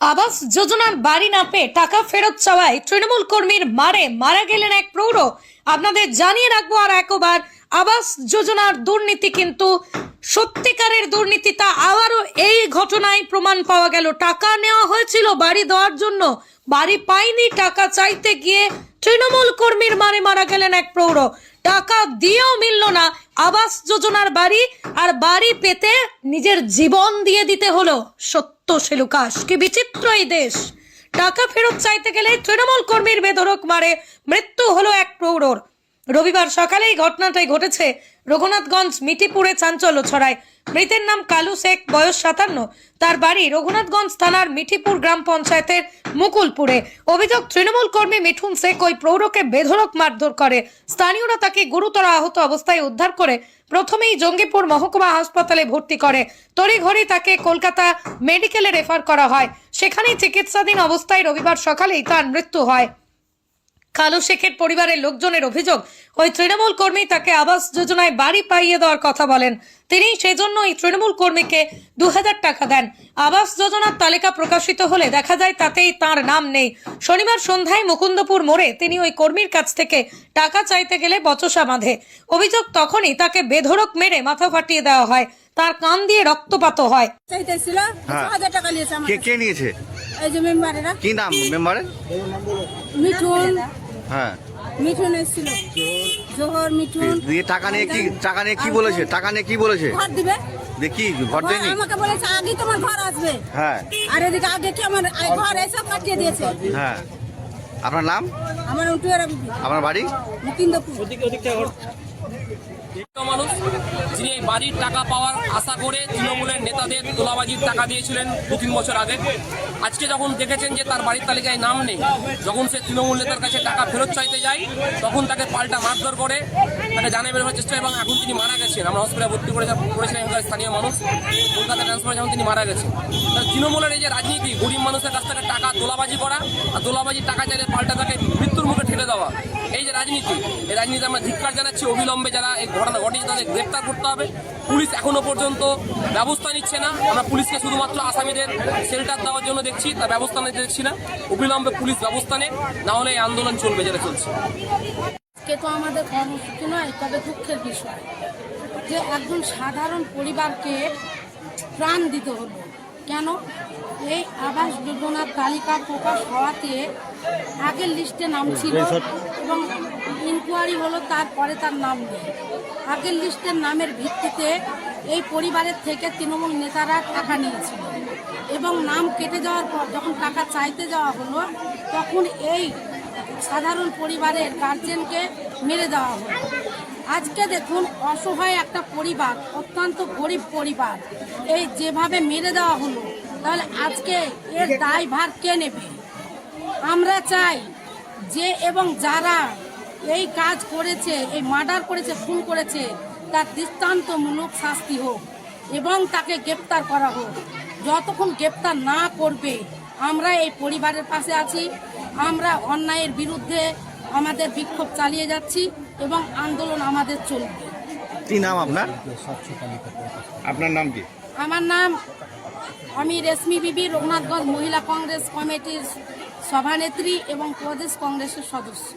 আবাস যোজনার বাড়ি না পেয়ে টাকা ফেরত চাওয়ায় তৃণমূল কর্মীর মারে মারা গেলেন এক প্রৌঢ়। আপনাদের জানিয়ে রাখব আর একবার, আবাস যোজনার দুর্নীতি কিন্তু সত্যিকারের দুর্নীতি, তা আবারও এই ঘটনায় প্রমাণ পাওয়া গেল। টাকা নেওয়া হয়েছিল বাড়ি দেওয়ার জন্য, বাড়ি পায়নি, টাকা চাইতে গিয়ে তৃণমূল কর্মীর মারে মারা গেলেন এক প্রৌঢ়। টাকা দিয়েও মিলল না, আবাস যোজনার বাড়ি আর বাড়ি পেতে নিজের জীবন দিয়ে দিতে হলো সত্য। সেলুকাস কি বিচিত্র এই দেশ। টাকা ফেরত চাইতে গেলে তৃণমূল কর্মীর বেধরক মারে, মৃত্যু হলো এক প্রৌঢ়র। রবিবার সকালে এই ঘটনাটাই ঘটেছে। রঘুনাথগঞ্জ মিটিপুরে চাঞ্চল্য ছড়ায়। মৃতের নাম কালু শেখ, বয়স সাতান্ন। তার বাড়ি রঘুনাথগঞ্জ থানার মিঠিপুর গ্রাম পঞ্চায়েতের মুকুলপুরে। অভিযোগ, তৃণমূল কর্মী মিঠুন শেখ ওই প্রৌঢ়কে বেধরক মারধর করে। স্থানীয়রা তাকে গুরুতর আহত অবস্থায় উদ্ধার করে প্রথমেই জঙ্গিপুর মহকুমা হাসপাতালে ভর্তি করে। তড়িঘড়ি তাকে কলকাতা মেডিকেলে রেফার করা হয়। সেখানেই চিকিৎসাধীন অবস্থায় রবিবার সকালেই তার মৃত্যু হয়। কালু শেখের পরিবারের লোকজনের অভিযোগ ওই তৃণমূল কর্মী তাকে আবাস যোজনায় বাড়ি পাইয়ে দেওয়ার কথা বলেন। তিনি সেজন্য ওই তৃণমূল কর্মীকে দু হাজার টাকা দেন। আবাস যোজনার তালিকা প্রকাশিত হলে দেখা যায় তাতেই তার নাম নেই। শনিবার সন্ধ্যায় মুকুন্দপুর মোড়ে তিনি ওই কর্মীর কাছ থেকে টাকা চাইতে গেলে বচসা বাঁধে। অভিযোগ তখনই তাকে বেধড়ক মেরে মাথা ফাটিয়ে দেওয়া হয়। তার কান দিয়ে রক্তপাত হয়। চাইতেছিল হ্যাঁ। কে কে নিয়েছে? এই যে মেম্বারেরা। কি নাম মেম্বারের? মিঠুন। হ্যাঁ। মিঠুন এসেছিল। জোহর মিঠুন। দিয়ে টাকা নিয়ে কি টাকা নিয়ে কি বলেছে? টাকা নিয়ে কি বলেছে? ঘর দিবে? দেখি ঘর দেয়নি? আমাকে বলেছে আগে তোমার ঘর আসবে। হ্যাঁ। আর এদিকে আগে কি আমার ঘর এসে কাটিয়ে দিয়েছে? হ্যাঁ। আপনার নাম? আমার উঠুয়ারা বিবি আপনার বাড়ি? মুকিন্দপুর। একটা মানুষ যিনি এই বাড়ির টাকা পাওয়ার আশা করে তৃণমূলের নেতাদের তোলাবাজির টাকা দিয়েছিলেন দু তিন বছর আগে। আজকে যখন দেখেছেন যে তার বাড়ির তালিকায় নাম নেই, যখন সে তৃণমূল নেতার কাছে টাকা ফেরত চাইতে যায়, তখন তাকে পাল্টা মারধর করে তাকে জানে বের হওয়ার চেষ্টা এবং এখন তিনি মারা গেছেন। আমরা হসপিটালে ভর্তি করে করেছিলেন এখানকার স্থানীয় মানুষ। কলকাতা ট্রান্সফার যখন তিনি মারা গেছেন। তৃণমূলের এই যে রাজনীতি, গরিব মানুষের কাছ থেকে টাকা তোলাবাজি করা আর তোলাবাজির টাকা চাইলে পাল্টা তাকে মৃত্যুর মুখে ঠেলে দেওয়া রাজনীতি। এই রাজনীতি আমরা ধিক্কার জানাচ্ছি, অবিলম্বে যারা এই ঘটনা ঘটিয়েছে তাদের গ্রেপ্তার করতে হবে। পুলিশ এখনও পর্যন্ত ব্যবস্থা নিচ্ছে না। আমরা পুলিশকে শুধুমাত্র আসামিদের শেল্টার দেওয়ার জন্য দেখছি তার ব্যবস্থা নিতে দেখছি না। অবিলম্বে পুলিশ ব্যবস্থা নেই না হলে এই আন্দোলন চলবে যেটা চলছে। আজকে তো আমাদের কর্মসূচি নয়, তবে দুঃখের বিষয় যে একজন সাধারণ পরিবারকে প্রাণ দিতে হলো। কেন? এই আবাস যোজনার তালিকা প্রকাশ হওয়াতে আগের লিস্টে নাম ছিল এবং ইনকোয়ারি হলো তারপরে তার নাম নেই। আগের লিস্টের নামের ভিত্তিতে এই পরিবারের থেকে তৃণমূল নেতারা টাকা নিয়েছিল এবং নাম কেটে যাওয়ার পর যখন টাকা চাইতে যাওয়া হলো তখন এই সাধারণ পরিবারের গার্জেনকে মেরে দেওয়া হলো। আজকে দেখুন অসহায় একটা পরিবার অত্যন্ত গরিব পরিবার এই যেভাবে মেরে দেওয়া হলো তাহলে আজকে এর দায়ভার কে নেবে? আমরা চাই যে এবং যারা এই কাজ করেছে এই মার্ডার করেছে খুন করেছে তার দৃষ্টান্তমূলক শাস্তি হোক এবং তাকে গ্রেপ্তার করা হোক। যতক্ষণ গ্রেপ্তার না করবে আমরা এই পরিবারের পাশে আছি আমরা অন্যায়ের বিরুদ্ধে আমাদের বিক্ষোভ চালিয়ে যাচ্ছি এবং আন্দোলন আমাদের চলবে। কি নাম আপনার? আপনার নাম কি? আমার নাম আমি রেশমি বিবি রঘুনাথগঞ্জ মহিলা কংগ্রেস কমিটির সভানেত্রী এবং প্রদেশ কংগ্রেসের সদস্য।